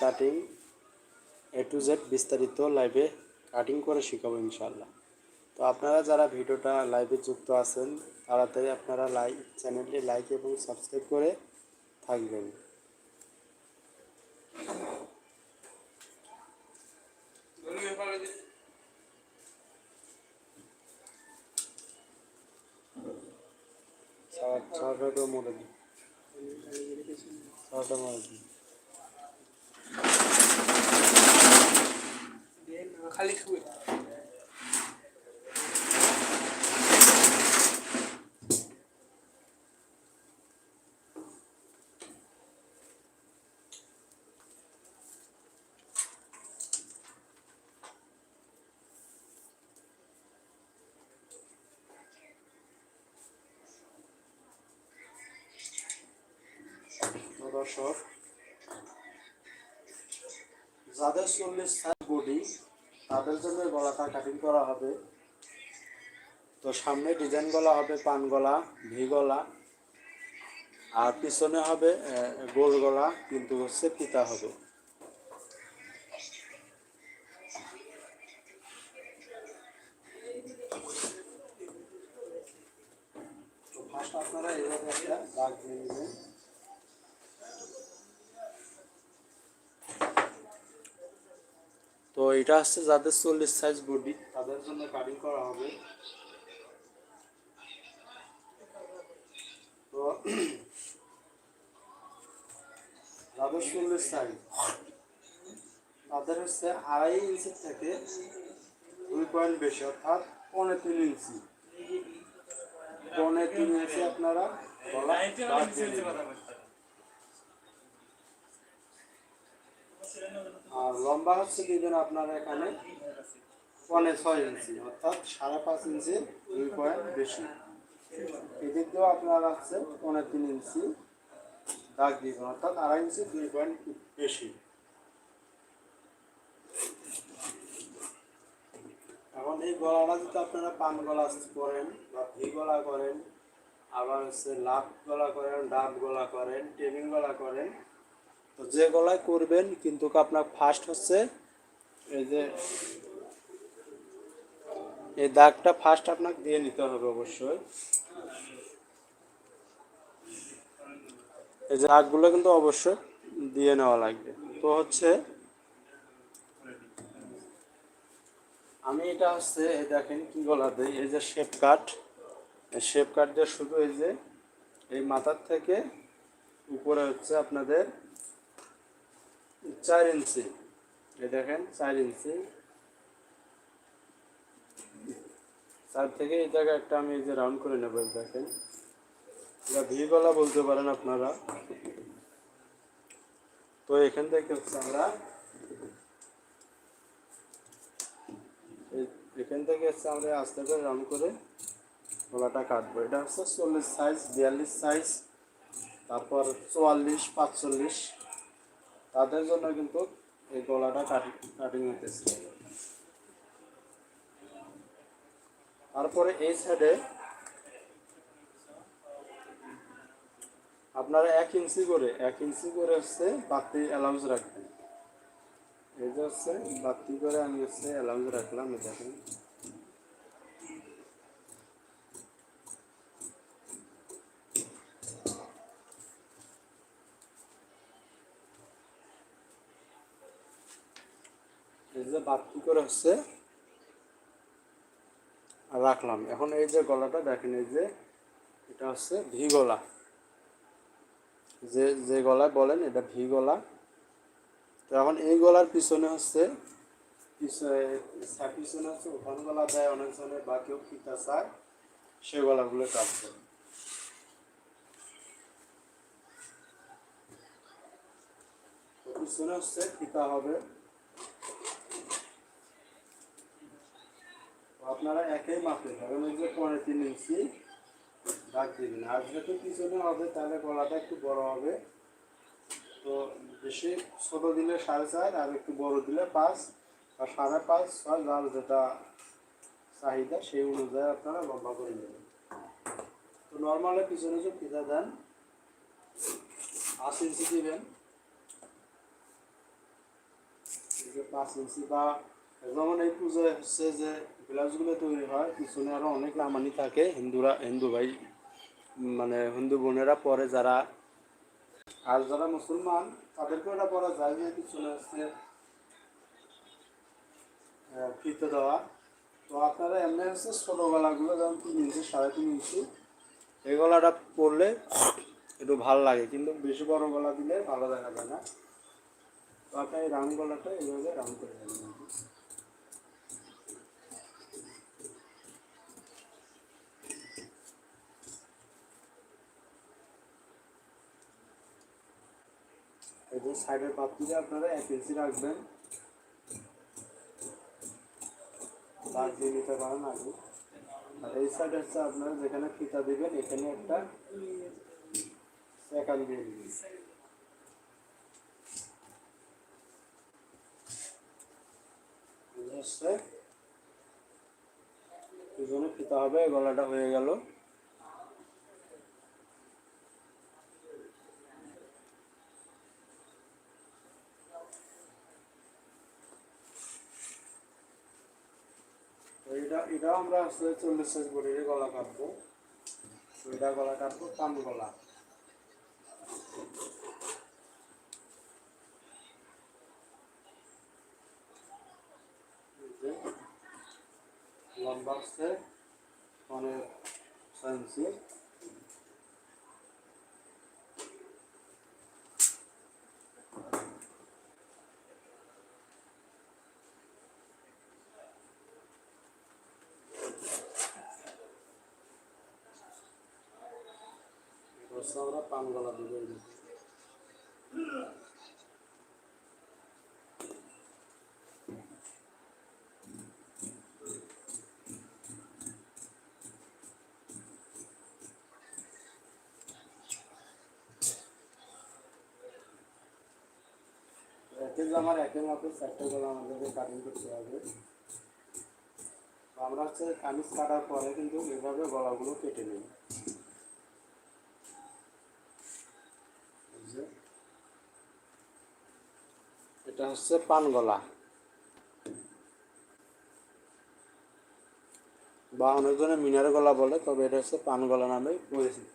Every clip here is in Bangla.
কাটিং এ টু জেড বিস্তারিত লাইভে কাটিং করে শেখাবো ইনশাল্লাহ তো আপনারা যারা ভিডিওটা লাইভে যুক্ত আছেন, তাড়াতাড়ি আপনারা লাইক চ্যানেলটি লাইক এবং সাবস্ক্রাইব করে থাকবেন। ছটা মরে দিই ছটা দিই খালি শুয়ে দর্শক যাদের চল্লিশ সাইজ বডি তাদের জন্য গলাটা কাটিং করা হবে। তো সামনে ডিজাইন গলা হবে পান গলা, ভি গলা, আর পিছনে হবে গোল গলা, কিন্তু হচ্ছে পিতা হবে। আপনারা এইভাবে একটা দাগ দিয়ে নেবেন। তো এটা হচ্ছে যাদের চল্লিশ সাইজ বডি তাদের জন্য কাটিং করা হবে। তো যাদের সাইজ তাদের হচ্ছে আড়াই থেকে দুই পয়েন্ট তিন ইঞ্চি। তিন ইঞ্চি আপনারা দাগ দিয়ে নেবেন। আর লম্বা হচ্ছে দিবেন আপনারা এখানে পনে ছয় ইঞ্চি, অর্থাৎ সাড়ে পাঁচ ইঞ্চি দুই পয়েন্ট বেশি। এদিক দিয়েও আপনারা হচ্ছে পনে তিন ইঞ্চি দাগ দিবেন, অর্থাৎ আড়াই ইঞ্চি দুই পয়েন্ট বেশি। এখন এই গলাটা যদি আপনারা পান গলা করেন বা ভি গলা করেন, আবার হচ্ছে লাভ গলা করেন, ডাব গলা করেন, টেবিল গলা করেন তো যে গলায় করবেন, কিন্তু আপনার ফার্স্ট হচ্ছে এই যে এই দাগটা ফার্স্ট আপনাকে দিয়ে নিতে হবে অবশ্যই। এই যে দাগগুলো কিন্তু অবশ্যই দিয়ে নেওয়া লাগবে। তো হচ্ছে আমি এটা হচ্ছে, এই দেখেন কি গলা দেই এই যে শেপ কাট শেপ কাট দিয়ে শুধু এই যে এই মাথার থেকে উপরে হচ্ছে আপনাদের চার ইঞ্চি দেখেন চার ইঞ্চি চার থেকে এই একটা আমি এই যে রাউন্ড করে নেব দেখেন। এটা ভি গলা বলতে পারেন আপনারা। তো এখান থেকে হচ্ছে আমরা এখান থেকে হচ্ছে আমরা আস্তে করে রাউন্ড করে গলাটা কাটবো। এটা হচ্ছে চল্লিশ সাইজ বিয়াল্লিশ সাইজ তারপর চুয়াল্লিশ, পাঁচচল্লিশ। তাদের জন্য কিন্তু এই গলাটা কাটিং কাটিং হতেছে তারপরে এই সাইডে আপনারা এক ইঞ্চি করে, এক ইঞ্চি করে হচ্ছে বাতি অ্যালাউন্স রাখবেন। এই যে হচ্ছে বাতি করে আমি হচ্ছে অ্যালাউন্স রাখলাম দেখেন এই করে হচ্ছে? রাখলাম। এখন এই যে গলাটা, দেখেন এই যে, এটা হচ্ছে ভি গলা। যে যে গলায় বলেন, এটা ভি গলা। তো এখন এই গলার পিছনে হচ্ছে, পিছনে- পিছনে হচ্ছে ওখান গলা দেয় অনেক জনে বা কেউ ফিতা চায়, সে গলাগুলো তো পিছনে হচ্ছে ফিতা হবে। আপনারা একই মাপে ধরেন ওই যে পনেরো তিন ইঞ্চি দাগ দিবেন আর যেহেতু পিছনে হবে, তাহলে গলাটা একটু বড় হবে। তো বেশি ছোট দিলে সাড়ে চার, আর একটু বড় দিলে পাঁচ আর সাড়ে পাঁচ ছয় যার যেটা চাহিদা, সেই অনুযায়ী আপনারা লম্বা করে নেবেন। তো নর্মালে পিছনে যে পিজা দেন আশি ইঞ্চি দিবেন। পাঁচ ইঞ্চি বা, যেমন এই পুজোয় হচ্ছে যে ব্লাউজগুলো তৈরি হয় পিছনে আরও অনেক লামানি থাকে হিন্দুরা হিন্দু ভাই মানে হিন্দু বোনেরা পরে যারা। আর যারা মুসলমান তাদেরকেও এটা পরা যায় যে পিছনে আহ, ফিতে দেওয়া। তো আপনারা এমনি হচ্ছে ছোটো গলাগুলো যেমন তিন ইঞ্চি সাড়ে তিন ইঞ্চি এই গলাটা পরলে একটু ভালো লাগে কিন্তু বেশি বড় গলা দিলে ভালো দেখা যায় না। তো আপনার এই রাউন্ড গলাটা এইভাবে রাউন্ড করে দেবেন এই সাইডের পাত্রিতে আপনারা এক ইঞ্চি রাখবেন দিয়ে নিতে পারেন আগে। আর এই সাইড হচ্ছে আপনারা যেখানে ফিতা দিবেন, এখানে একটা সেকান্ড দিয়ে দিবেন। হচ্ছে পিছনে ফিতা হবে, গলাটা হয়ে গেল তো এটা এটাও আমরা আসলে চল্লিশ সাইজ বডির গলা কাটবো। সোয়েটার গলা কাটবো পান গলা। লম্বা আসছে অনেক ছয় ইঞ্চি হচ্ছে আমরা পান গলা দিব এই যে। একের জামার মতো চারটে গলা আমাদেরকে কাটিং করতে হবে আমরা হচ্ছে কামিজ কাটার পরে কিন্তু এভাবে গলাগুলো কেটে নিই এই যে। এটা হচ্ছে পান গলা বা অনেকজনে মিনার গলা বলে, তবে এটা হচ্ছে পান গলা নামে পরিচিত।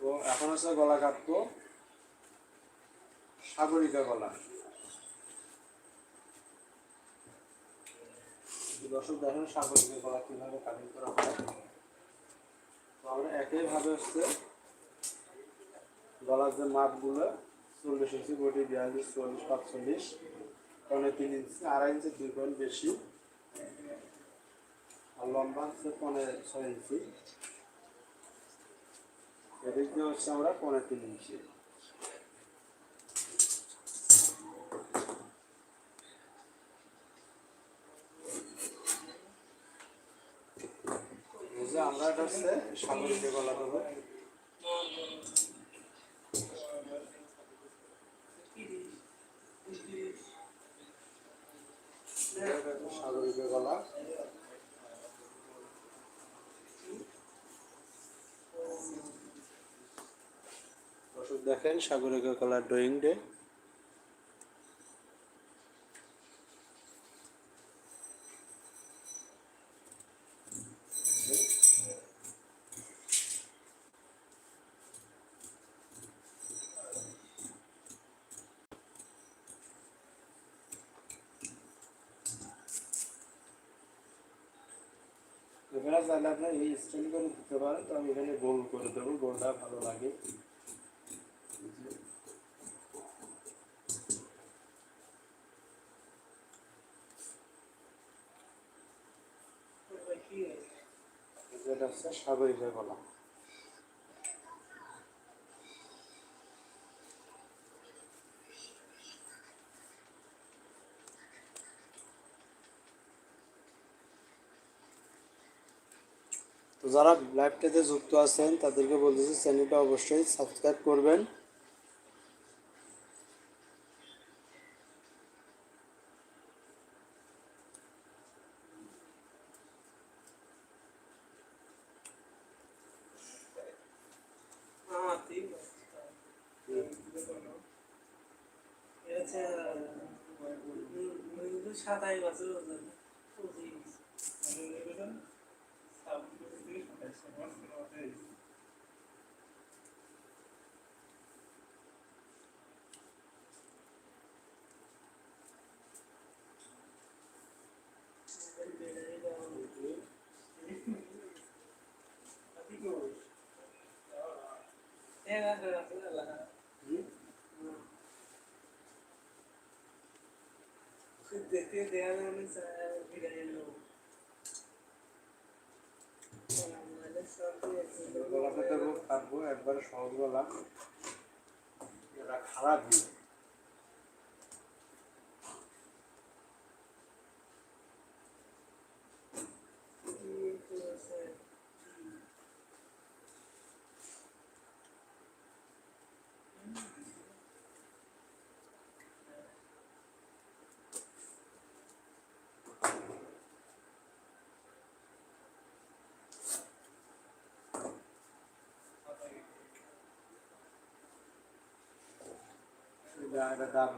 তো এখন হচ্ছে গলা কাটবো। সাগরিকা গলা। দর্শক, দেখেন সাগরিকা গলা কীভাবে কাটিং করা হয়। তো আমরা একইভাবে হচ্ছে গলার যে মাপগুলো, চল্লিশ ইঞ্চি বডি বিয়াল্লিশ চল্লিশ, পাঁচচল্লিশ। পনেরো তিন ইঞ্চি, আড়াই ইঞ্চি দুই পয়েন্ট বেশি। আর লম্বা হচ্ছে পনেরো ছয় ইঞ্চি। এদিক দিয়ে হচ্ছে আমরা পনেরো তিন ইঞ্চি। আমরা এটা হচ্ছে সাগরিকা গলা দেবো। গলা দেখেন সাগরিকা কলার ড্রয়িং ডে এখানে চাইলে দিতে পারেন তো আমি এখানে গোল করে দেবো গোলটা ভালো লাগে। যেটা সাগরিকা গলা যারা লাইভটাতে যুক্ত আছেন তাদেরকে বলতেছি চ্যানেলটা অবশ্যই সাবস্ক্রাইব করবেন। হচ্ছে সাতাশ বছর গলাটা দেবো কাটবো একবারে সহজ গলা এটা খারাপ দিই এটা এটা ডাব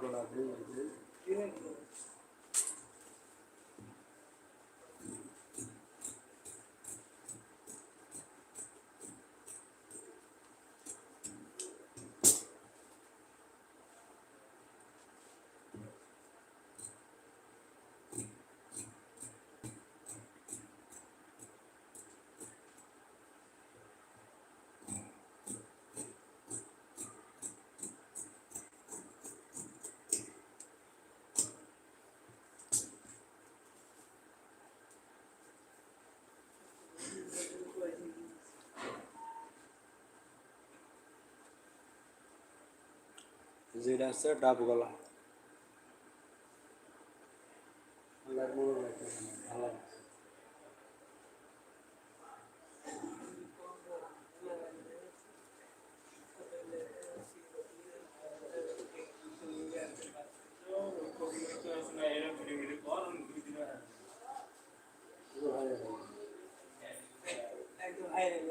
যেটা আছে ডাব গলা আল্লাহ মনে রাখে ভালো একদম ভাইরাল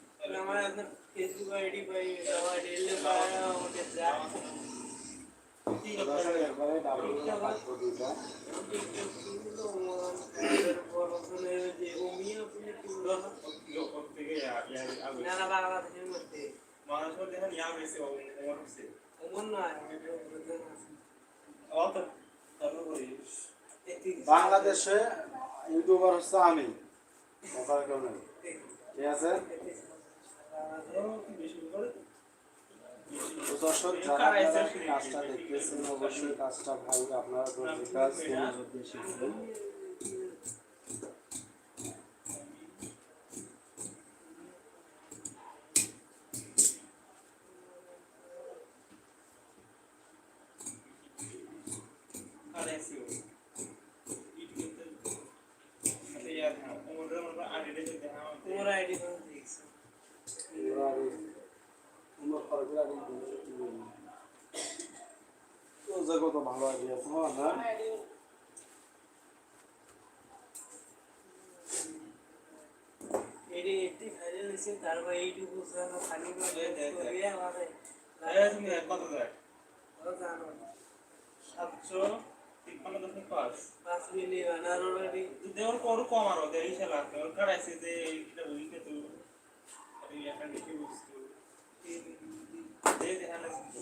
যায় একবারে ডাব গলা কাটবো দুইটা নানা বাংলাদেশের মধ্যে অমন নয় বাংলাদেশে ইউটিউবার হচ্ছে আমি কথার কেউ নেই ঠিক আছে তো দর্শক যারা আপনারা কাজটা দেখতেছেন অবশ্যই কাজটা ভালো আপনারা কাজ মনোযোগ দিয়ে শিখবেন তোমার আইডি কোন দেখছ ওরা আর এই উমর ফারুকের আর এই তো জায়গা তো ভালো আইডিয়া তোমার না? এডি একটি ভাইরাল হয়েছে তারপর এইটুকু খালি করে করে আমাদের জানো। সাতশো তিপ্পান্ন দশমিক পাঁচ। পাঁচ মিলিয়ন আর দেওয়ার কম আরও দেড় হিসাব লাগবে ওর কারাইছে যে এটা বুঝতে তো একটা বুঝতো কিন্তু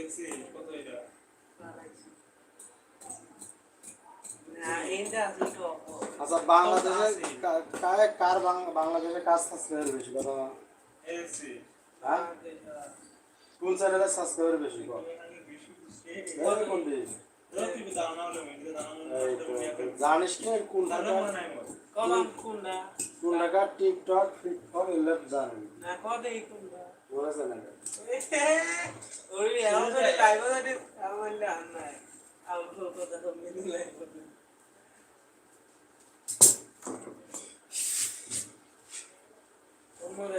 দেখছি কত এটা? না এইটা আসলে তো আচ্ছা বাংলাদেশে কার বাংলাদেশে কাজ সাবস্ক্রাইবার বেশি কথা? হ্যাঁ? কোন চ্যানেলে সাবস্ক্রাইবার বেশি জানিস না কোন টাকা টিকটক এগুলো না আমার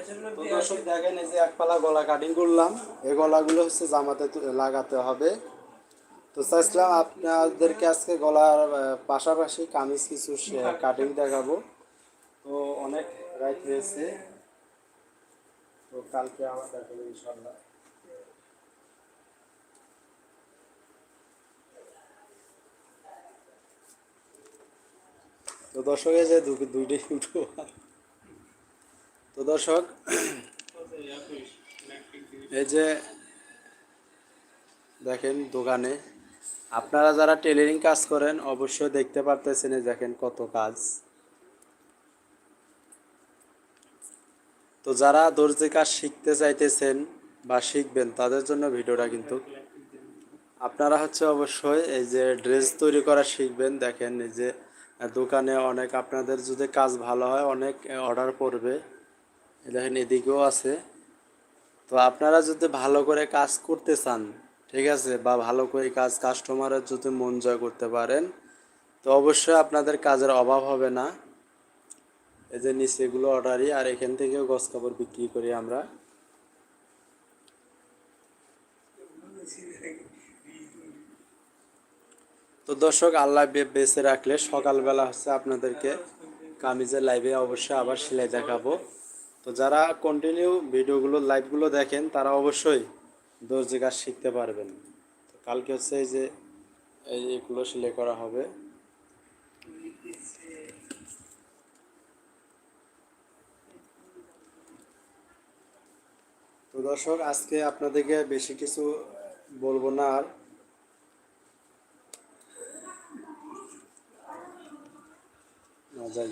আমার দর্শক দেখেন এই যে এক পালা গলা কাটিং করলাম এই গলাগুলো হচ্ছে জামাতে লাগাতে হবে. তো চাইছিলাম আপনাদেরকে আজকে গলার পাশাপাশি কামিজ কিছু কাটিং দেখাবো। তো অনেক রাইট রয়েছে তো কালকে আবার দেখাবো ইনশাল্লাহ তো দর্শক, এই যে দু- দুইটাই উঠো তো দর্শক, এই যে দেখেন দোকানে, আপনারা যারা টেলারিং কাজ করেন, অবশ্যই দেখতে পারতেছেন দেখেন কত কাজ। তো যারা দর্জি কাজ শিখতে চাইতেছেন বা শিখবেন, তাদের জন্য ভিডিওটা কিন্তু আপনারা হচ্ছে অবশ্যই এই যে ড্রেস তৈরি করা শিখবেন। দেখেন এই যে দোকানে অনেক আপনাদের যদি কাজ ভালো হয়, অনেক অর্ডার পড়বে। দেখেন এদিকেও আছে। তো আপনারা যদি ভালো করে কাজ করতে চান, ঠিক আছে, বা ভালো করে কাজ কাস্টমারের যদি মন জয় করতে পারেন, তো অবশ্যই আপনাদের কাজের অভাব হবে না। এই যে নিচে এগুলো অর্ডারই আর এখান থেকেও গছ কাপড় বিক্রি করি আমরা। তো দর্শক, আল্লাহ বেঁচে রাখলে সকালবেলা হচ্ছে আপনাদেরকে কামিজের লাইভে অবশ্যই আবার সেলাই দেখাবো। তো যারা কন্টিনিউ ভিডিওগুলো লাইভগুলো দেখেন, তারা অবশ্যই দর্জি কাজ শিখতে পারবেন। তো কালকে হচ্ছে এই যে, এই এগুলো সেলাই করা হবে। তো দর্শক, আজকে আপনাদেরকে বেশি কিছু বলব না আর। না যাই